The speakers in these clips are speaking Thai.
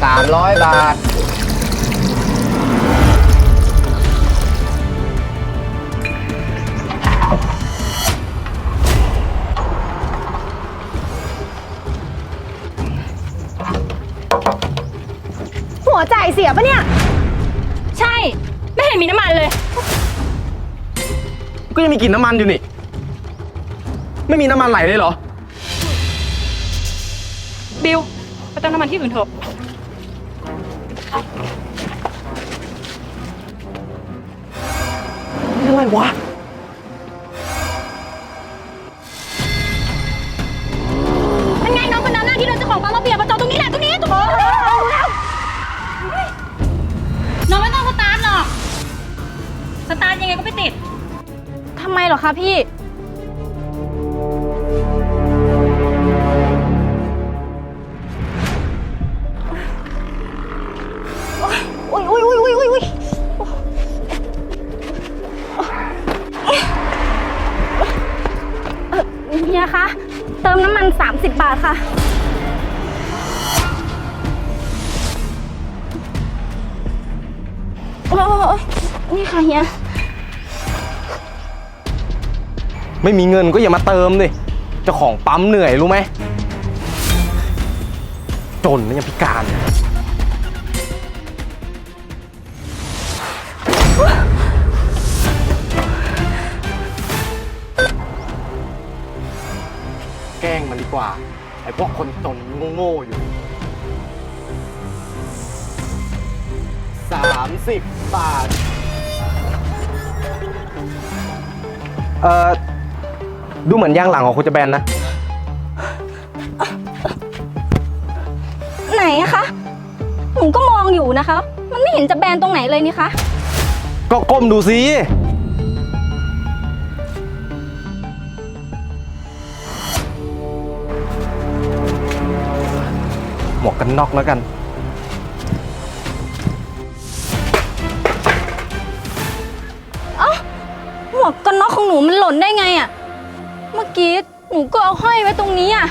300 บาท หัวจ่ายเสียปะเนี่ย ใช่ ไม่เห็นมีน้ำมันเลย ก็ยังมีกลิ่นน้ำมันอยู่นี่ ไม่มีน้ำมันไหลเลยเหรอ บิว ไปเติมน้ำมันที่อื่นเถอะ อะไรวะ เป็นไงน้องคนนั้นน่ะที่โดนเจ้าของปั๊มมาเปรียบมาจอดตรงนี้แหละตรงนี้ตรงนี้น้องไม่ต้องสตาร์ทหรอก สตาร์ทยังไงก็ไม่ติด ทำไมเหรอคะพี่ 30 บาทค่ะ โอ้ยนี่ค่ะเฮีย ไม่มีเงินก็อย่ามาเติมดิเจ้าของปั๊มเหนื่อยรู้ไหม จนแล้วยังพิการ กล้งมันดีกว่า ไอ้พวกคนจนโง่ๆอยู่ 30 บาท เอ่อ ดูเหมือนยางหลังของคุณจะแบนนะ ไหนอะคะ หนูก็มองอยู่นะคะ มันไม่เห็นจะแบนตรงไหนเลยนี่คะ ก็ก้มดูสิ วกกันน็อกแล้วกันหมวกกันน็อกของหนูมันหล่นได้ไงอะเมื่อกี้หนูก็เอาห้อยไว้ตรงนี้อะ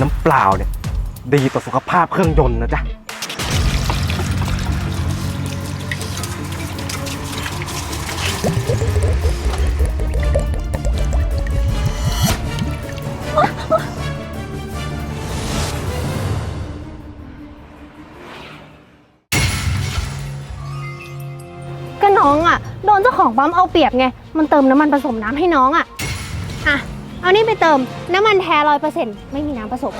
น้ำเปล่าเนี่ย ดีต่อสุขภาพเครื่องยนต์นะจ๊ะ ก็น้องอะโดนเจ้าของปั๊มเอาเปรียบไง มันเติมน้ำมันผสมน้ำให้น้องอะอะ เอานี่ไปเติมน้ำมันแท้ร้อยเปอร์เซ็นต์ไม่มีน้ำผสม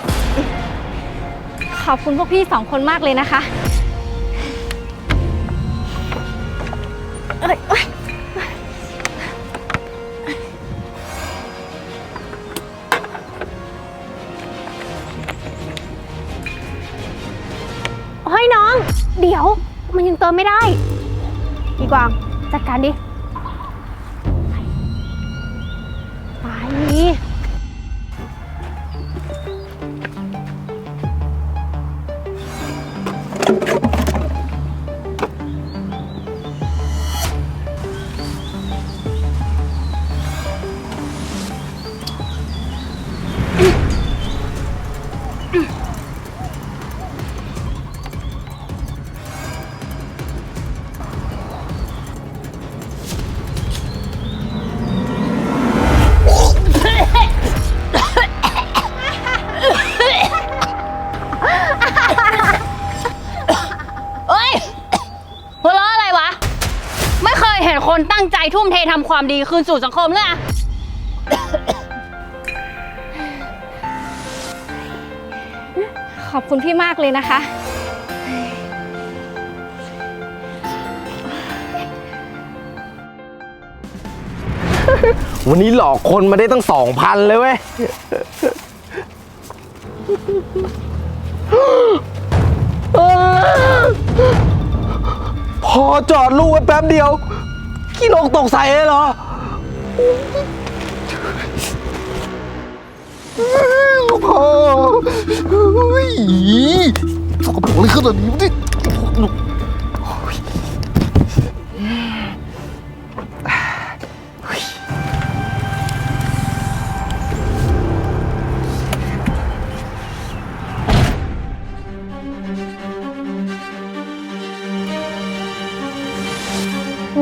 ขอบคุณพวกพี่สองคนมากเลยนะคะเอ้ยเอ้ยเฮ้ยน้อง เดี๋ยว มันยังเติมไม่ได้ พี่กวางจัดการดิ ไป เททำความดีคืนสู่สังคมเลยอะขอบคุณพี่มากเลยนะคะ วันนี้หลอกคนมาได้ตั้งสองพันเลยเว้ย พอจอดลูกไว้แป๊บเดียว ขี้ลงตกใส่เลยเหรอ พ่ออุ้ยสกปรกเลยขนาดนี้ดิ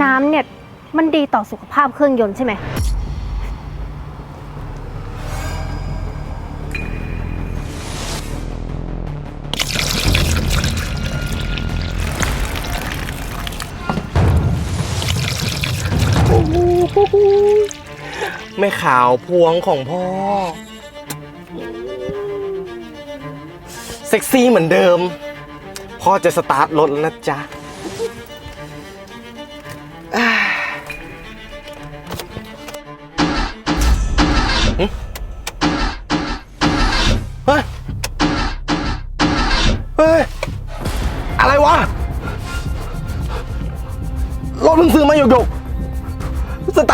น้ำเนี่ย มันดีต่อสุขภาพเครื่องยนต์ใช่ไหม แม่ขาวพวงของพ่อ เซ็กซี่เหมือนเดิม พ่อจะสตาร์ทรถแล้วนะจ๊ะ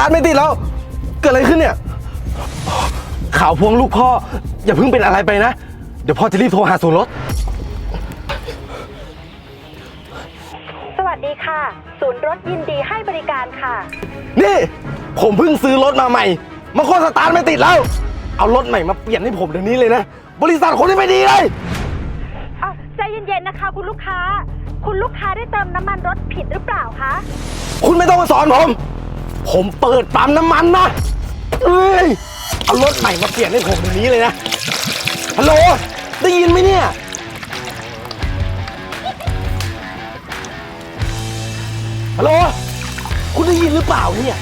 าร์ทไม่ติดแล้ว เกิดอะไรขึ้นเนี่ย ข่าวพวงลูกพ่อ อย่าเพิ่งเป็นอะไรไปนะ เดี๋ยวพ่อจะรีบโทรหาศูนย์รถ สวัสดีค่ะ ศูนย์รถยินดีให้บริการค่ะ นี่ ผมเพิ่งซื้อรถมาใหม่มาโคตรสตาร์ทไม่ติดแล้ว เอารถใหม่มาเปลี่ยนให้ผมเดี๋ยวนี้เลยนะ บริษัทคนที่ไม่ดีเลย อ้าวใจเย็นๆนะคะ คุณลูกค้า คุณลูกค้าได้เติมน้ำมันรถผิดหรือเปล่าคะ คุณไม่ต้องมาสอนผม ผมเปิดปั๊มน้ำมันนะเอ้ยเอารถใหม่มาเปลี่ยนให้ผมนี้เลยนะ ฮัลโหล ได้ยินไหมเนี่ย ฮัลโหล คุณได้ยินหรือเปล่าเนี่ย